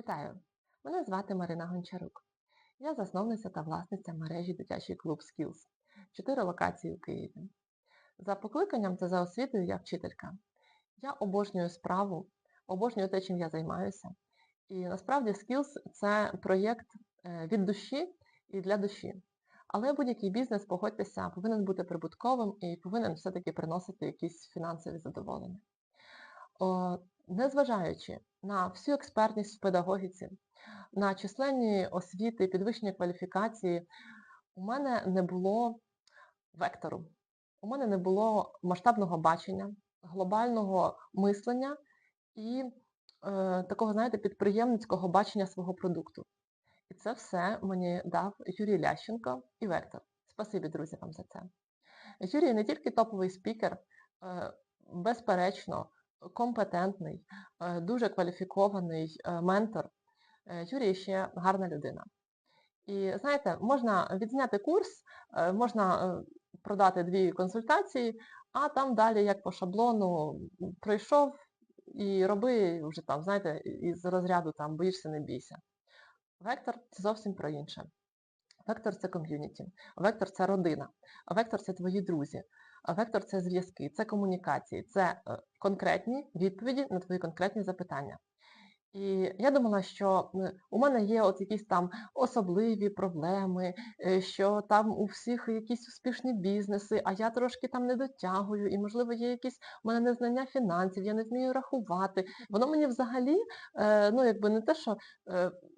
Вітаю! Мене звати Марина Гончарук. Я засновниця та власниця мережі Дитячий клуб Skills. Чотири локації у Києві. За покликанням та за освітою я вчителька. Я обожнюю справу, обожнюю те, чим я займаюся. І насправді Skills – це проєкт е, від душі і для душі. Але будь-який бізнес, погодьтеся, повинен бути прибутковим і повинен все-таки приносити якісь фінансові задоволення. Незважаючи на всю експертність в педагогіці, на численні освіти, підвищення кваліфікації, у мене не було вектору. У мене не було масштабного бачення, глобального мислення і е, такого, знаєте, підприємницького бачення свого продукту. І це все мені дав Юрій Лященко і Вектор. Спасибі, друзі, вам за це. Юрій не тільки топовий спікер, е, безперечно, компетентний, е, дуже кваліфікований е, ментор. Е, Юрій ще гарна людина. І знаєте, можна відзняти курс, можна продати дві консультації, а там далі, як по шаблону, пройшов і роби вже там, знаєте, із розряду там боїшся, не бійся. Вектор це зовсім про інше. Вектор це ком'юніті, вектор це родина, вектор це твої друзі, вектор це зв'язки, це комунікації, це е, конкретні відповіді на твої конкретні запитання. І я думала, що у мене є от якісь там особливі проблеми, е, що там у всіх якісь успішні бізнеси, а я трошки там не дотягую, і, можливо, є якісь у мене незнання фінансів, я не вмію рахувати. Воно мені взагалі, е, ну якби не те, що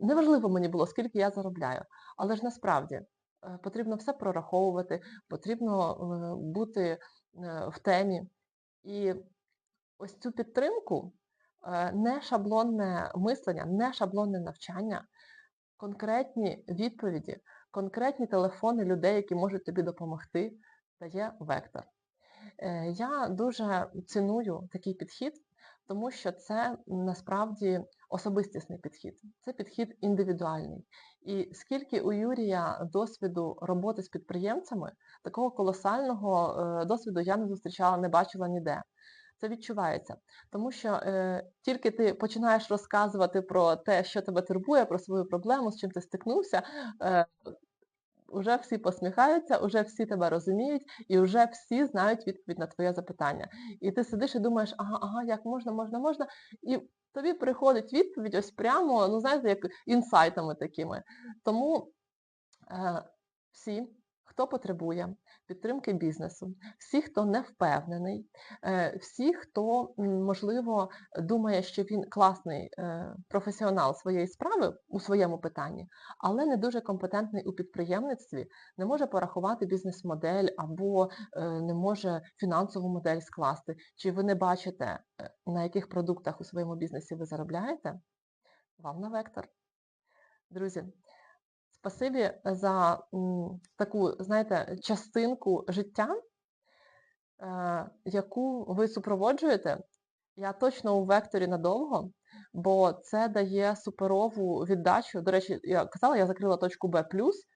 неважливо мені було, скільки я заробляю. Але ж насправді потрібно все прораховувати, потрібно бути в темі. І ось цю підтримку. Е, не шаблонне мислення, не шаблонне навчання, конкретні відповіді, конкретні телефони людей, які можуть тобі допомогти, дає вектор. Е, я дуже ціную такий підхід, тому що це насправді особистісний підхід. Це підхід індивідуальний. І скільки у Юрія досвіду роботи з підприємцями, такого колосального е, досвіду я не зустрічала, не бачила ніде. Це відчувається. Тому що е, тільки ти починаєш розказувати про те, що тебе турбує, про свою проблему, з чим ти стикнувся, е, вже всі посміхаються, вже всі тебе розуміють і вже всі знають відповідь на твоє запитання. І ти сидиш і думаєш, ага, ага, як можна, можна, можна. І тобі приходить відповідь ось прямо, ну знаєте, як інсайтами такими. Тому е, всі хто потребує підтримки бізнесу, всі, хто не впевнений, е, всі, хто, можливо, думає, що він класний е, професіонал своєї справи у своєму питанні, але не дуже компетентний у підприємництві, не може порахувати бізнес-модель або е, не може фінансову модель скласти. Чи ви не бачите, на яких продуктах у своєму бізнесі ви заробляєте? Вам на вектор. Друзі, Спасибі за таку, знаєте, частинку життя, е, яку ви супроводжуєте. Я точно у векторі надовго, бо це дає суперову віддачу. До речі, я казала, я закрила точку Б+,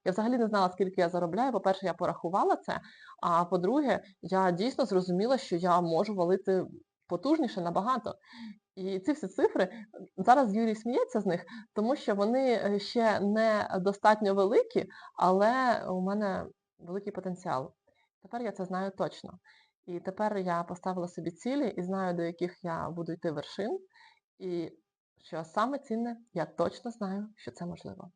я взагалі не знала, скільки я заробляю. По-перше, я порахувала це, а по-друге, я дійсно зрозуміла, що я можу валити потужніше набагато. І ці всі цифри, зараз Юрій сміється з них, тому що вони е, ще не достатньо великі, але у мене великий потенціал. Тепер я це знаю точно. І тепер я поставила собі цілі і знаю, до яких я буду йти вершин. І що саме цінне, я точно знаю, що це можливо.